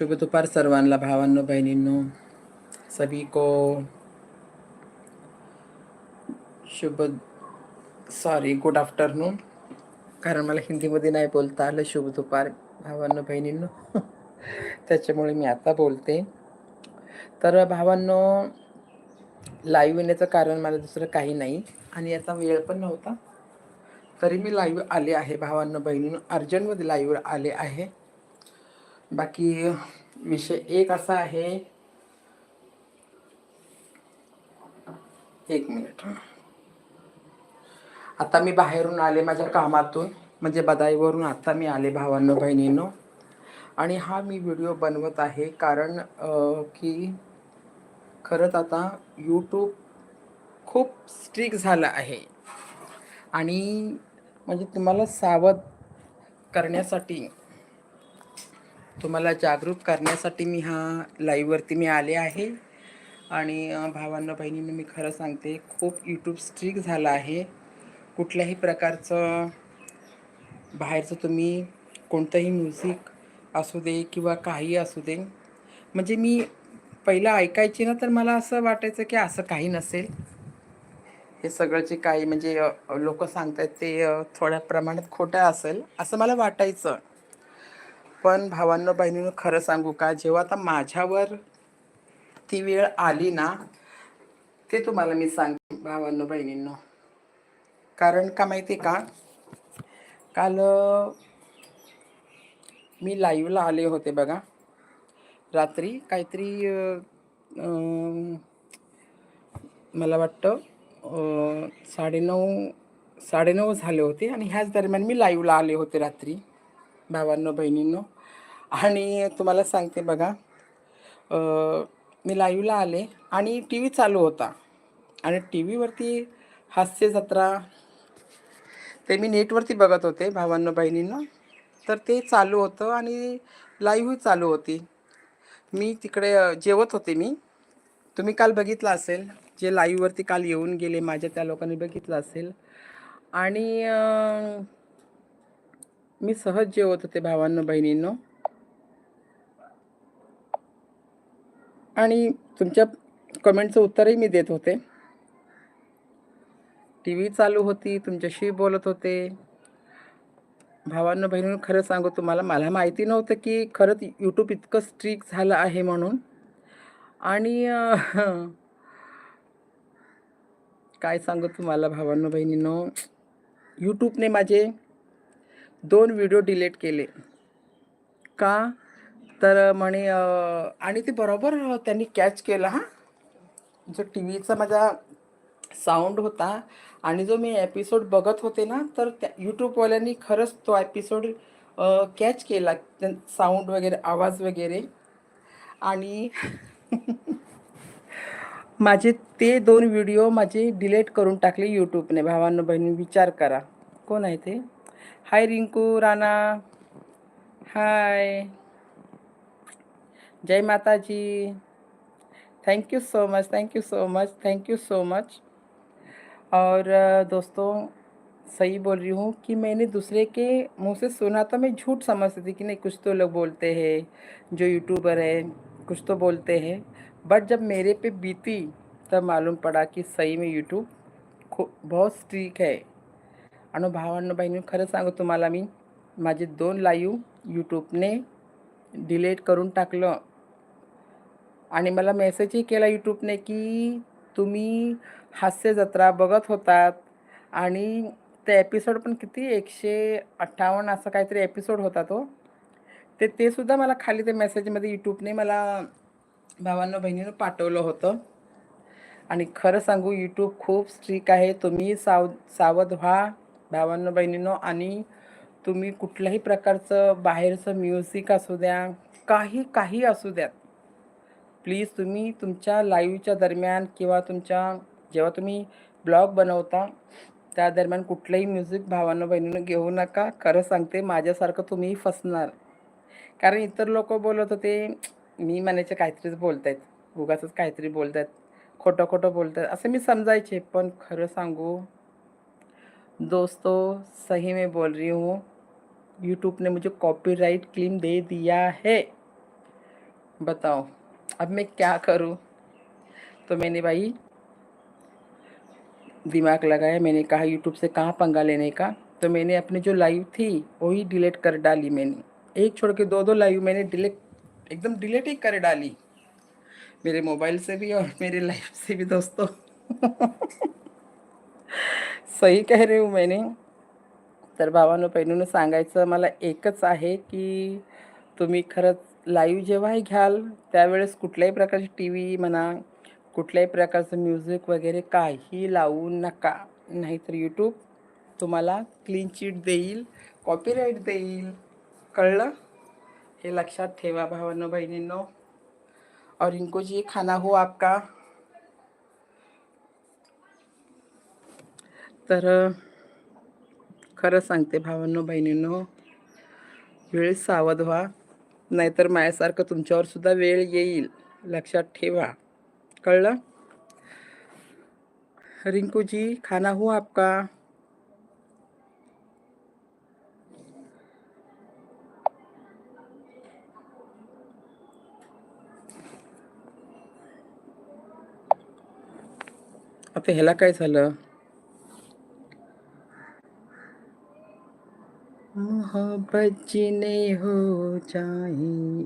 शुभ दुपार सर्वांना भावांनो बहिणींनो सभी को शुभ सॉरी गुड आफ्टरनून कारण मला हिंदीमध्ये नाही बोलता आलं शुभ दुपार भावांनो बहिणींनो त्याच्यामुळे मी आता बोलते तर भावांनो लाईव्ह येण्याचं कारण मला दुसरं काही नाही आणि याचा वेळ पण नव्हता तरी मी लाईव्ह आले आहे भावांनो बहिणींनो अर्जंटमध्ये लाईव्ह आले आहे बाकी विषय एक असा आहे. एक मिनिट. आता मी बाहेरून आले माझ्या कामातून म्हणजे बदाईवरून आता मी आले भावांनो बहिणींनो. आणि हा मी व्हिडिओ बनवत आहे कारण की खरंच आता यूट्यूब खूप स्ट्रिक झालं आहे. आणि म्हणजे तुम्हाला सावध करण्यासाठी तुम्हाला जागरूक करण्यासाठी मी हा लाईव्हवरती मी आले आहे. आणि भावांना बहिणींना मी खरं सांगते खूप यूट्यूब स्ट्रिक झालं आहे. कुठल्याही प्रकारचं बाहेरचं तुम्ही कोणतंही म्युझिक असू दे किंवा काही असू दे म्हणजे मी पहिलं ऐकायची ना तर मला असं वाटायचं की असं काही नसेल. हे सगळं जे काही म्हणजे लोक सांगतात ते थोड्या प्रमाणात खोटं असेल असं मला वाटायचं. पण भावांनो बहिणीनं खरं सांगू का? जेव्हा आता माझ्यावर ती वेळ आली ना ते तुम्हाला मी सांगते भावांनो बहिणींनो. कारण का माहिती आहे का? काल मी लाईव्हला आले होते बघा. रात्री काहीतरी मला वाटतं साडेनऊ साडेनऊ झाले होते आणि ह्याच दरम्यान मी लाईव्हला आले होते रात्री. भावांनो बहिणींनो. आणि तुम्हाला सांगते बघा मी लाईव्हला आले आणि टी व्ही चालू होता. आणि टी व्हीवरती हास्य जत्रा ते मी नेटवरती बघत होते भावांनो बहिणींना. तर ते चालू होतं आणि लाईव्हही चालू होती. मी तिकडे जेवत होते मी. तुम्ही काल बघितलं असेल जे लाईव्हवरती काल येऊन गेले माझ्या त्या लोकांनी बघितलं असेल. आणि मी सहज जेवत होते भावांनो बहिणींनो. आणि तुमच्या कमेंटचं उत्तरही मी देत होते. टी व्ही चालू होती तुमच्याशी बोलत होते. भावांनो बहिणीनं खरं सांगू तुम्हाला मला माहिती नव्हतं की खरंच यूट्यूब इतकं स्ट्रिक झालं आहे म्हणून. आणि काय सांगू तुम्हाला भावांनो बहिणींनो. यूट्यूबने माझे दोन व्हिडिओ डिलीट केले. का? तर म्हणे आणि ते बरोबर त्यांनी कॅच केला हां. जो टी व्हीचा माझा साऊंड होता आणि जो मी एपिसोड बघत होते ना तर त्या यूट्यूबवाल्यांनी खरंच तो एपिसोड कॅच केला. साऊंड वगैरे आवाज वगैरे. आणि माझे ते दोन व्हिडिओ माझे डिलीट करून टाकले यूट्यूबने भावांनो बहिणी विचार करा. कोण आहे ते? हाय रिंकू राणा हाय जय माता जी thank you so much thank you so much thank you so much और दोस्तों, सही बोल रही हूँ कि मैंने दूसरे के मुँह से सुना तो मैं झूठ समझती थी कि नहीं, कुछ तो लोग बोलते हैं, जो यूट्यूबर है, कुछ तो बोलते हैं। बट जब मेरे पे बीती, तब मालूम पड़ा कि सही में यूट्यूब बहुत स्ट्रिक आहे आणि भावांनो बहिणी खरं सांगू तुम्हाला मी माझे दोन लाईव्ह यूट्यूबने डिलीट करून टाकलं. आणि मला मेसेजही केला यूट्यूबने की तुम्ही हास्य जत्रा बघत होतात आणि ते एपिसोड पण किती एकशे अठ्ठावन्न असं काहीतरी एपिसोड होता तो. ते ते सुद्धा मला खाली ते मेसेजमध्ये यूट्यूबने मला भावांनो बहिणीनं पाठवलं होतं. आणि खरं सांगू यूट्यूब खूप स्ट्रिक आहे. तुम्ही साव सावध व्हा. भावांनो बहिणींनो आणि तुम्ही कुठल्याही प्रकारचं बाहेरचं म्युझिक असू द्या काही काही असू द्यात. प्लीज तुम्ही तुमच्या लाईव्हच्या दरम्यान किंवा तुमच्या जेव्हा तुम्ही ब्लॉग बनवता त्या दरम्यान कुठलंही म्युझिक भावांना बहिणीनं घेऊ नका. खरं सांगते माझ्यासारखं तुम्ही फसणार. कारण इतर लोक बोलत होते मी म्हणायचे काहीतरीच बोलत आहेत उगाच काहीतरी बोलत आहेत खोटं खोटं बोलत आहेत असं मी समजायचे. पण खरं सांगू दोस्तों, सही में बोल रही हूँ। यूट्यूब ने मुझे कॉपीराइट क्लेम दे दिया है। बताओ, अब मैं क्या करूँ? तो मैंने भाई, दिमाग लगाया, मैंने कहा यूट्यूब से कहाँ पंगा लेने का? तो मैंने अपनी जो लाइव थी, वही डिलीट कर डाली मैंने। एक छोड़ के दो दो लाइव मैंने डिलीट एकदम डिलीट ही कर डाली। मेरे मोबाइल से भी और मेरे लाईफ से भी, दोस्तों। सही कह रही हूँ मैंने। तर भावानं बहिणीनं सांगायचं मला एकच आहे की तुम्ही खरंच लाईव्ह जेव्हाही घ्याल त्यावेळेस कुठल्याही प्रकारची टी व्ही म्हणा कुठल्याही प्रकारचं म्युझिक वगैरे काही लावू नका. नाहीतर यूट्यूब तुम्हाला क्लीन चिट देईल कॉपीराईट देईल. कळलं? हे लक्षात ठेवा भावांनो बहिणींनो. और इनको जी खाना हो आपका तर खरं सांगते भावांनो बहिणींनो वेळ सावध व्हा. नाहीतर माझ्यासारखं तुमच्यावर सुद्धा वेळ येईल. लक्षात ठेवा. कळलं? रिंकू जी खाना हो आपका. आता ह्याला काय झालं? बचने हो जाई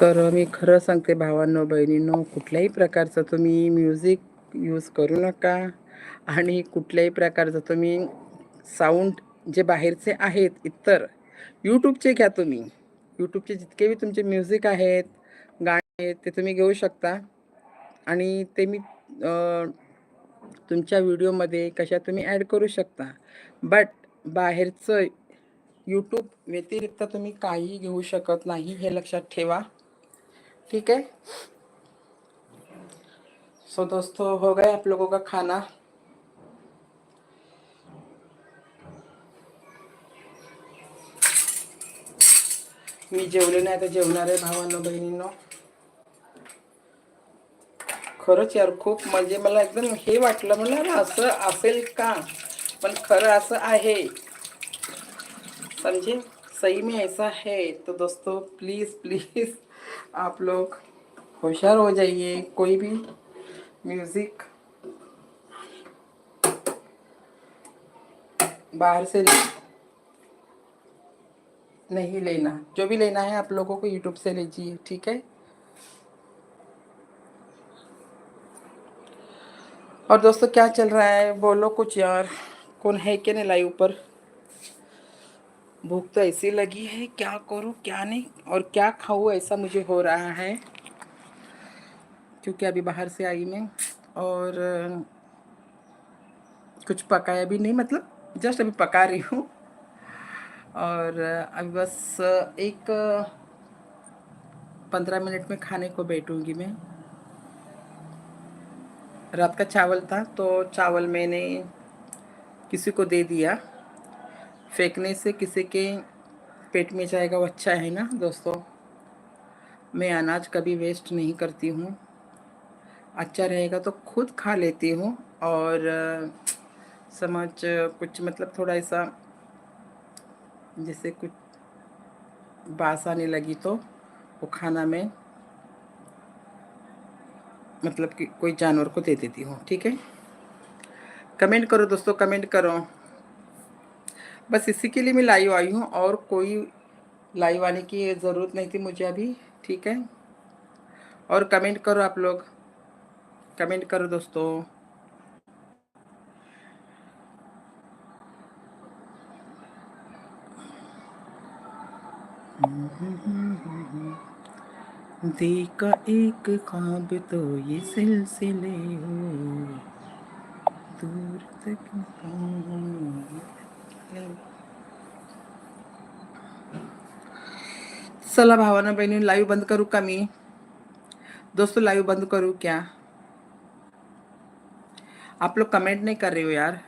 तर मी खरं सांगते भावांनो बहिणींनो कुठल्याही प्रकारचं तुम्ही म्युझिक यूज करू नका. आणि कुठल्याही प्रकारचं तुम्ही साऊंड जे बाहेरचे आहेत इतर यूट्यूबचे घ्या तुम्ही. यूट्यूबचे जितके बी तुमचे म्युझिक आहेत गाणे आहेत ते तुम्ही घेऊ शकता. आणि ते मी तुमच्या व्हिडिओमध्ये कशा तुम्ही ॲड करू शकता. बट बाहेरचं यूट्यूब व्यतिरिक्त तुम्ही काही घेऊ शकत नाही हे लक्षात ठेवा. ठीक है सो दोस्तों हो गए आप लोगों का खाना? मी जेवले नाही तर जेवणार आहे भावांनो बहिणींनो. खरंच यार खूप म्हणजे मला एकदम हे वाटलं असेल का? पण खरं समझे? सही में ऐसा है. तो दोस्तों प्लीज़ प्लीज़ आप लोग होशियार हो जाइए, कोई भी म्यूज़िक बाहर से नहीं लेना। जो भी लेना है आप लोगों को यूट्यूब से लीजिए, ठीक है? और दोस्तों, क्या चल रहा है? बोलो कुछ यार। कौन है क्या नहीं लाइव पर? भूख तो ऐसी लगी है, क्या करूँ, क्या नहीं? और क्या खाऊँ, ऐसा मुझे हो रहा है। क्योंकि अभी बाहर से आई मैं और कुछ पकाया भी नहीं मतलब जस्ट अभी पका रही हूँ। और अभी बस एक पंद्रह मिनट में खाने को बैठूँगी मैं। रात का चावल था तो चावल मैंने किसी को दे दिया। फेंकने से किसी के पेट में जाएगा, वो अच्छा है ना दोस्तों? मैं अनाज कभी वेस्ट नहीं करती हूँ। अच्छा रहेगा तो खुद खा लेती हूँ और, समझ कुछ मतलब थोड़ा ऐसा, जैसे कुछ बास आने लगी तो वो खाना में मतलब कि कोई जानवर को दे देती हूँ, ठीक है? कमेंट करो दोस्तों, कमेंट करो। बस इसी के लिए मैं लाइव आई हूँ और कोई लाइव आने की ज़रूरत नहीं थी मुझे अभी, ठीक है? और कमेंट करो आप लोग। कमेंट करो दोस्तों। देखा एक ख्वाब तो ये सिलसिले हो दूर तक चला भावानं बहिणी लाईव्ह बंद करू का मी? दोस्तों, लाइव बंद करू क्या? आप लोग कमेंट नहीं कर रहे हो यार।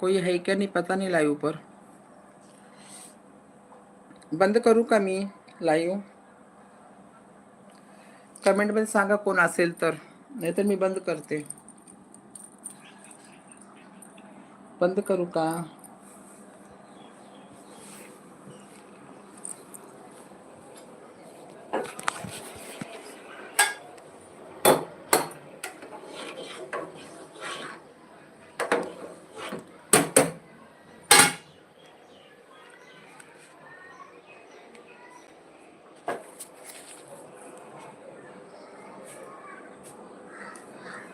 कोई है क्या? नहीं, पता नहीं लाइव पर। बंद करू का मी? लाईव्ह कमेंटमध्ये सांगा कोण असेल तर. नाहीतर मी बंद करते. बंद करू का?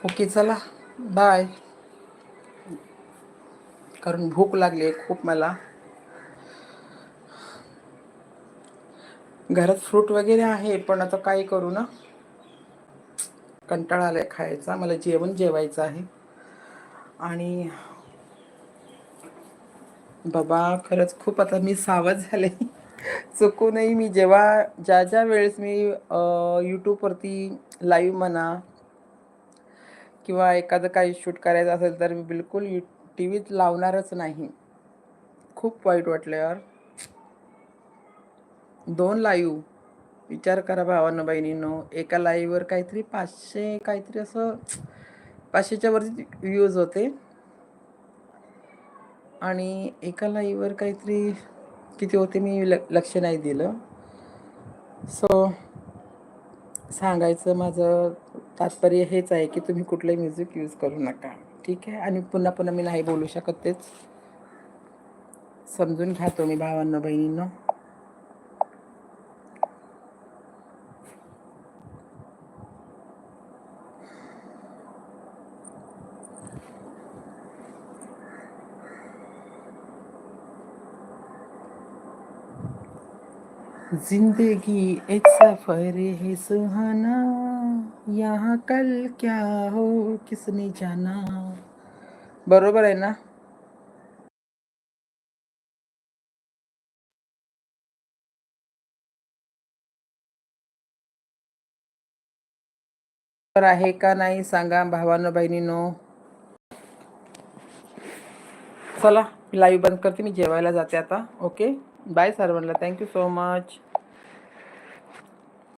ओके चला. बाय कारण भूक लागली आहे खूप मला. घरात फ्रूट वगैरे आहे पण आता काय करू ना? कंटाळा आलाय खायचा. मला जेवण जेवायचं आहे. आणि बाबा खरंच खूप आता मी सावध झाले. चुकूनही मी जेव्हा ज्या ज्या वेळेस मी यूट्यूबवरती लाईव्ह म्हणा किंवा एखादं काही शूट करायचं असेल तर मी बिलकुल यू टी व्हीत लावणारच नाही. खूप वाईट वाटलं यार. दोन लाईव्ह. विचार करा भावानं बहिणींनो. एका लाईव्हवर काहीतरी पाचशे काहीतरी असं पाचशेच्या वरती व्ह्यूज होते. आणि एका लाईव्हवर काहीतरी किती होते मी ल लक्ष नाही दिलं. सो सांगायचं माझं तात्पर्य हेच आहे की तुम्ही कुठलंही म्युझिक यूज करू नका. ठीक आहे? आणि पुन्हा पुन्हा मी नाही बोलू शकत तेच. समजून घ्या तुम्ही भावांनो बहिणींनो. जिंदगी एक सफर है सुहाना। यहाँ कल क्या हो किसने जाना? बरोबर आहे ना? तर आहे का नाही सांगा भावानं बहिणीनो. चला लाईव्ह बंद करते मी जेवायला जाते आता ओके बाय सर्वांना थँक्यू सो मच